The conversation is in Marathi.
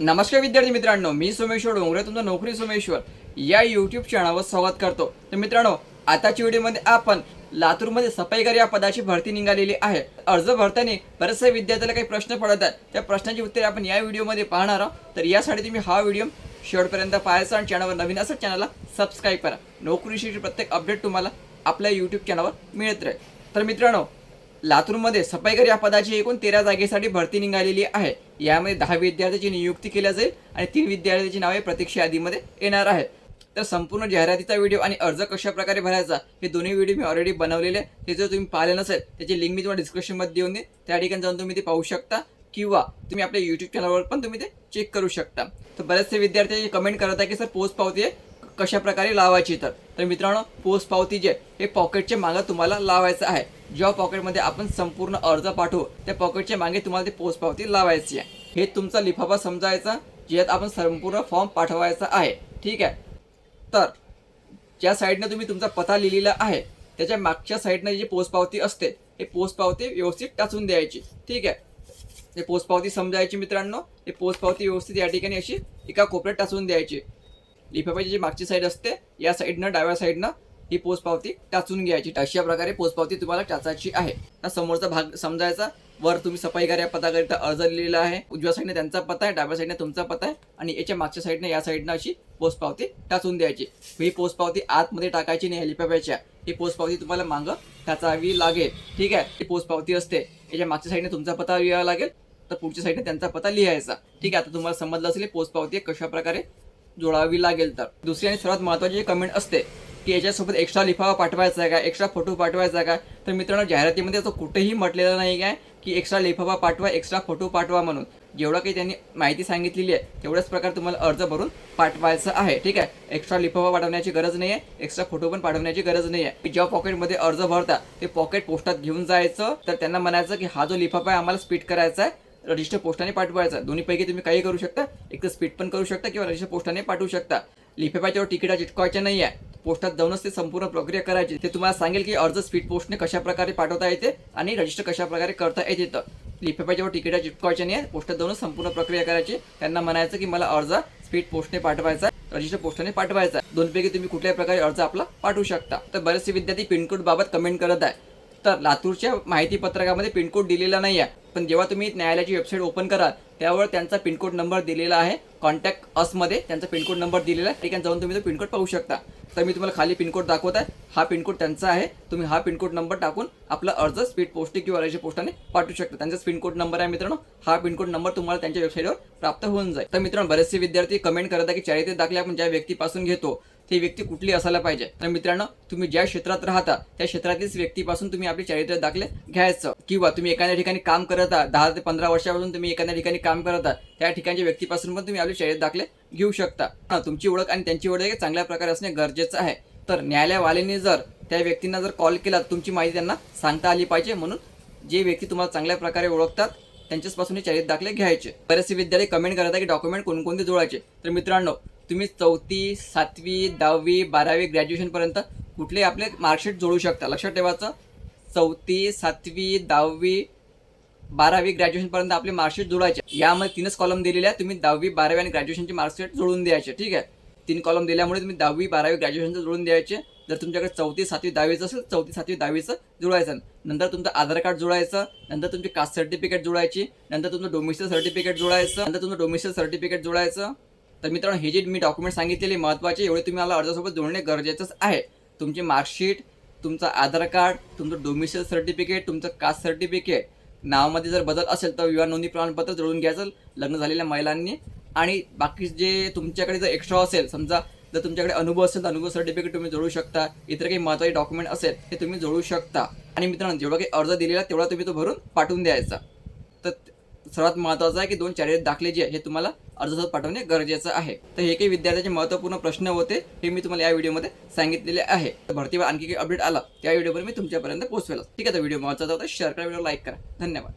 नमस्कार विद्यार्थी मित्रांनो मी सोमेश्वर डोंगरे तुमचं नोकरी सोमेश्वर. या यूट्यूब चॅनलवर संवाद करतो. तर मित्रांनो आताच्या व्हिडिओमध्ये आपण लातूरमध्ये सफाईगार या पदाची भरती निघालेली आहे. अर्ज भरताना बरेचसे विद्यार्थ्याला काही प्रश्न पडत आहेत. त्या प्रश्नांची उत्तरे आपण या व्हिडिओमध्ये पाहणार आहोत. तर यासाठी तुम्ही हा व्हिडिओ शेवटपर्यंत पाहायचा आणि चॅनलवर नवीन असं चॅनलला सबस्क्राईब करा. नोकरीशी प्रत्येक अपडेट तुम्हाला आपल्या यूट्यूब चॅनलवर मिळत राहील. तर मित्रांनो लातूरमध्ये सफाईकर या पदाची एकूण तेरा जागेसाठी भरती निघालेली आहे. यामध्ये दहा विद्यार्थ्याची नियुक्ती केल्या जाईल आणि तीन विद्यार्थ्यांची नावे प्रतीक्षा यादीमध्ये येणार आहेत तर संपूर्ण जाहिरातीचा व्हिडिओ आणि अर्ज कशा प्रकारे भरायचा हे दोन्ही व्हिडिओ मी ऑलरेडी बनवलेले आहे ते जर तुम्ही पाहिले नसेल त्याची लिंक मी तुम्हाला डिस्क्रिप्शनमध्ये देऊन देईन. त्या ठिकाणी जाऊन तुम्ही ते पाहू शकता किंवा तुम्ही आपल्या यूट्यूब चॅनलवर पण तुम्ही ते चेक करू शकता. तर बरेचसे विद्यार्थी कमेंट करत आहे की सर पोस्ट पावती आहे कशा प्रकारे लावायची तर? तर मित्रांनो पोस्ट पावती जे हे पॉकेटच्या मागं तुम्हाला लावायचं आहे. जेव्हा पॉकेटमध्ये आपण संपूर्ण अर्ज पाठवू त्या पॉकेटच्या मागे तुम्हाला ती पोस्ट पावती लावायची आहे. हे तुमचा लिफाफा समजायचा ज्यात आपण संपूर्ण फॉर्म पाठवायचा आहे. ठीक आहे? तर ज्या साईडनं तुम्ही तुमचा पत्ता लिहिलेला आहे त्याच्या मागच्या साईडनं जी पोस्ट पावती असते हे पोस्ट पावती व्यवस्थित टाचून द्यायची. ठीक आहे? हे पोस्ट पावती समजायची मित्रांनो हे पोस्ट पावती व्यवस्थित या ठिकाणी अशी एका कोपऱ्यात टाचून द्यायची. लिफाफ्याची जी मागची साईड असते या साईडनं डाव्या साईडनं ही पोस्ट पावती टाचून घ्यायची. अशा प्रकारे पोस्ट पावती तुम्हाला टाचायची आहे. हा समोरचा भाग समजायचा. वर तुम्ही सफाई या पदाकरिता अर्ज लिहिलेला आहे. उजव्या साईडने त्यांचा पत्ता आहे डाव्या साईडने तुमचा पत्ता आहे. आणि याच्या मागच्या साईडने या साईडनं अशी पोस्ट पावती टाचून द्यायची. ही पोस्ट पावती आतमध्ये टाकायची नाही लिफाफ्याच्या ही पोस्ट पावती तुम्हाला मागं टाचावी लागेल. ठीक आहे? ही पोस्ट पावती असते. याच्या मागच्या साईडने तुमचा पत्ता लिहावा लागेल. तर पुढच्या साईडने त्यांचा पत्ता लिहायचा. ठीक आहे? आता तुम्हाला समजलं असेल पोस्ट पावती कशा प्रकारे जोडावी लागेल तर. दुसरी आणि सर्वात महत्त्वाची कमेंट असते की याच्यासोबत एक्स्ट्रा लिफावा पाठवायचा आहे का? एक्स्ट्रा फोटो पाठवायचा आहे का? तर मित्रांनो जाहिरातीमध्ये असं कुठेही म्हटलेलं नाही काय की एक्स्ट्रा लिफावा पाठवा एक्स्ट्रा फोटो पाठवा म्हणून. जेवढं काही त्यांनी माहिती सांगितलेली आहे तेवढ्याच प्रकारे तुम्हाला अर्ज भरून पाठवायचं आहे. ठीक आहे? एक्स्ट्रा लिफावा पाठवण्याची गरज नाही आहे एक्स्ट्रा फोटो पण पाठवण्याची गरज नाही आहे. जेव्हा पॉकेटमध्ये अर्ज भरता ते पॉकेट पोस्टात घेऊन जायचं तर त्यांना म्हणायचं की हा जो लिफाफा आहे आम्हाला स्पीड करायचा आहे रजिस्टर पोस्टाने पाठवायचा. दोन्हीपैकी तुम्ही काही करू शकता. एक तर स्पीड पण करू शकता किंवा रजिस्टर पोस्टाने पाठवू शकता. लिफाफ्याच्यावर तिकिटा चिटकवायच्या नाही आहे पोस्टात जाऊनच ते संपूर्ण प्रक्रिया करायची. ते तुम्हाला सांगेल की अर्ज स्पीड पोस्टने कशा प्रकारे पाठवता येते आणि रजिस्टर कशा प्रकारे करता येते तर. लिफाफ्याच्यावर तिकिटा चिटकवायच्या नाही आहे पोस्टात जाऊनच संपूर्ण प्रक्रिया करायची. त्यांना म्हणायचं की मला अर्ज स्पीड पोस्टने पाठवायचा रजिस्टर पोस्टाने पाठवायचा दोनपैकी तुम्ही कुठल्याही प्रकारे अर्ज आपला पाठवू शकता. तर बरेचसे विद्यार्थी पिनकोड बाबत कमेंट करत आहे. तर लातूरच्या माहिती पत्रकामध्ये पिनकोड दिलेला नाही आहे पण जेव्हा तुम्ही न्यायालयाची वेबसाईट ओपन कराल त्यावर त्यांचा पिनकोड नंबर दिलेला आहे. कॉन्टॅक्ट असमध्ये त्यांचा पिनकोड नंबर दिलेला आहे. ठिकाणी जाऊन तुम्ही तो पिनकोड पाहू शकता. तर मी तुम्हाला खाली पिनकोड दाखवत आहे. हा पिनकोड त्यांचा आहे. तुम्ही हा पिनकोड नंबर टाकून आपला अर्ज स्पीड पोस्टिंग किंवा रजिस्टर पोस्टाने पाठवू शकता. त्यांचाच पिनकोड नंबर आहे मित्रांनो. हा पिनकोड नंबर तुम्हाला त्यांच्या वेबसाईटवर प्राप्त होऊन जाईल. तर मित्रांनो बरेचसे विद्यार्थी कमेंट करत आहे की चारित्र्य दाखले आपण ज्या व्यक्तीपासून घेतो ती व्यक्ती कुठली असायला पाहिजे? तर मित्रांनो तुम्ही ज्या क्षेत्रात राहता त्या क्षेत्रातील व्यक्तीपासून तुम्ही आपले चारित्र्य दाखले घ्यायचं. किंवा तुम्ही एखाद्या ठिकाणी काम करत आहात दहा ते पंधरा वर्षापासून तुम्ही एखाद्या ठिकाणी काम करत आहात त्या ठिकाणच्या व्यक्तीपासून पण तुम्ही आपले चारित्र्य दाखले घेऊ शकता. हा, तुमची ओळख आणि त्यांची ओळख हे चांगल्या प्रकारे असणे गरजेचं आहे. तर न्यायालयवाल्यांनी जर त्या व्यक्तींना जर कॉल केला तर तुमची माहिती त्यांना सांगता आली पाहिजे. म्हणून जे व्यक्ती तुम्हाला चांगल्या प्रकारे ओळखतात त्यांच्याचपासून हे चारित्र्य दाखले घ्यायचे. बरेचसे विद्यार्थी कमेंट करत आहे की डॉक्युमेंट कोणकोणते जोडायचे तर मित्रांनो तुम्ही चौथी सातवी दहावी बारावी ग्रॅज्युएशनपर्यंत कुठले आपले मार्कशीट जोडू शकता? लक्षात ठेवायचं. चौथी सातवी दहावी बारावी ग्रॅज्युएशनपर्यंत आपले मार्कशीट जोडायचे. यामध्ये तीनच कॉलम दिलेले आहे तुम्ही दहावी बारावी आणि ग्रॅज्युएशनचे मार्कशीट जोडून द्यायचे. ठीक आहे? तीन कॉलम दिल्यामुळे तुम्ही दहावी बारावी ग्रॅज्युएशनचं जोडून द्यायचे. जर तुमच्याकडे चौथी सातवी दहावीचं असेल चौथी सातवी दहावीचं जोडायचं. नंतर तुमचं आधार कार्ड जोडायचं. नंतर तुमची कास्ट सर्टिफिकेट जोडायची. नंतर तुमचं डोमिसाईल सर्टिफिकेट जोडायचं. नंतर तुमचं डोमिसाईल सर्टिफिकेट जोडायचं. तर मित्रांनो हे जे मी डॉक्युमेंट सांगितलेले महत्त्वाचे एवढे तुम्ही मला अर्जासोबत जोडणे गरजेचंच आहे. तुमची मार्कशीट तुमचं आधार कार्ड तुमचं डोमिसाईल सर्टिफिकेट तुमचं कास्ट सर्टिफिकेट नावामध्ये जर बदल असेल तर विवाह नोंदणी प्रमाणपत्र जोडून घ्यायचं लग्न झालेल्या महिलांनी. आणि बाकी जे तुमच्याकडे जर एक्स्ट्रा असेल समजा जर तुमच्याकडे अनुभव असेल तर अनुभव सर्टिफिकेट तुम्ही जोडू शकता. इतर काही महत्त्वाचे डॉक्युमेंट असेल ते तुम्ही जोडू शकता. आणि मित्रांनो जेवढा काही अर्ज दिलेला तेवढा तुम्ही तो भरून पाठवून द्यायचा. तर सर्वात महत्त्वाचं आहे की दोन चारित्र्य दाखले जे आहे हे तुम्हाला अर्ज पाठवणे गरजेचं आहे. तर हे काही विद्यार्थ्याचे महत्त्वपूर्ण प्रश्न होते हे मी तुम्हाला या व्हिडिओमध्ये सांगितलेले आहे. तर भरतीवर आणखी काही अपडेट आला त्या व्हिडिओवर मी तुमच्यापर्यंत पोहोचवेल ठीक आहे तर व्हिडिओ महत्त्वाचा होता शेअर करा व्हिडिओ लाईक करा. धन्यवाद.